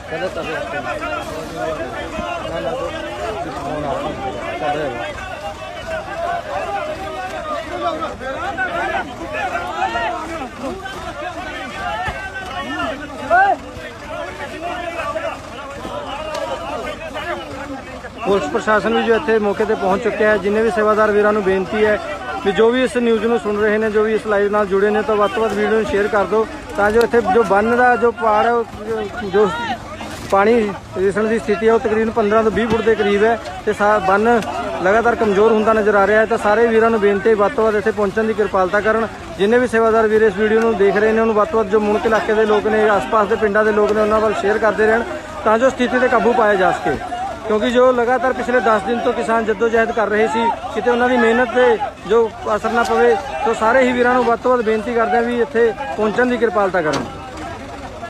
ਕਹਿੰਦੇ ਤਾਂ ਨਾ ਨਾ ਫੋਨ ਆ ਚੱਲ ਪੁਲਿਸ ਪ੍ਰਸ਼ਾਸਨ ਵੀ ਜੋ ਇੱਥੇ ਮੌਕੇ ਤੇ ਪਹੁੰਚ ਚੁੱਕਿਆ ਹੈ, ਜਿੰਨੇ ਵੀ ਸੇਵਾਦਾਰ ਵੀਰਾਂ ਨੂੰ ਬੇਨਤੀ ਹੈ ਵੀ ਜੋ ਵੀ ਇਸ ਨਿਊਜ਼ ਨੂੰ ਸੁਣ ਰਹੇ ਨੇ, ਜੋ ਵੀ ਇਸ ਲਾਈਵ ਨਾਲ ਜੁੜੇ ਨੇ, ਤਾਂ ਵੱਧ ਤੋਂ ਵੱਧ ਵੀਡੀਓ ਨੂੰ ਸ਼ੇਅਰ ਕਰ ਦਿਓ, ਤਾਂ ਜੋ ਇੱਥੇ ਜੋ ਬੰਨ ਦਾ ਜੋ ਪਾੜ ਹੈ ਜੋ- ਜੋ ਪਾਣੀ ਰਿਸਣ ਦੀ ਸਥਿਤੀ ਹੈ ਉਹ ਤਕਰੀਬਨ 15 ਤੋਂ 20 ਫੁੱਟ ਦੇ ਕਰੀਬ ਹੈ, ਤੇ ਸਾ ਬੰਨ ਲਗਾਤਾਰ ਕਮਜ਼ੋਰ ਹੁੰਦਾ ਨਜ਼ਰ ਆ ਰਿਹਾ ਹੈ, ਤਾਂ ਸਾਰੇ ਵੀਰਾਂ ਨੂੰ ਬੇਨਤੀ ਹੈ ਵੱਧ ਤੋਂ ਵੱਧ ਇੱਥੇ ਪਹੁੰਚਣ ਦੀ ਕਿਰਪਾਲਤਾ ਕਰਨ। ਜਿੰਨੇ ਵੀ ਸੇਵਾਦਾਰ ਵੀਰ ਇਸ ਵੀਡੀਓ ਨੂੰ ਦੇਖ ਰਹੇ ਨੇ, ਉਹਨੂੰ ਵੱਧ ਤੋਂ ਵੱਧ ਜੋ ਮੁਣਕ ਇਲਾਕੇ ਦੇ ਲੋਕ ਨੇ, ਆਸ-ਪਾਸ ਦੇ ਪਿੰਡਾਂ ਦੇ ਲੋਕ ਨੇ, ਉਹਨਾਂ ਵੱਲ ਸ਼ੇਅਰ ਕਰਦੇ ਰਹਿਣ, ਤਾਂ ਜੋ ਸਥਿਤੀ ਤੇ ਕਾਬੂ ਪਾਇਆ ਜਾ ਸਕੇ। ਕਿਉਂਕਿ ਜੋ ਲਗਾਤਾਰ ਪਿਛਲੇ 10 ਦਿਨ ਤੋਂ ਕਿਸਾਨ ਜਦੋਜਹਿਦ ਕਰ ਰਹੇ ਸੀ, ਕਿਤੇ ਉਹਨਾਂ ਦੀ ਮਿਹਨਤ ਤੇ ਜੋ ਅਸਰ ਨਾ ਪਵੇ, ਤਾਂ ਸਾਰੇ ਹੀ ਵੀਰਾਂ ਨੂੰ ਵੱਧ ਤੋਂ ਵੱਧ ਬੇਨਤੀ ਕਰਦੇ ਹਾਂ ਵੀ ਇੱਥੇ ਪਹੁੰਚਣ ਦੀ ਕਿਰਪਾਲਤਾ ਕਰਨ।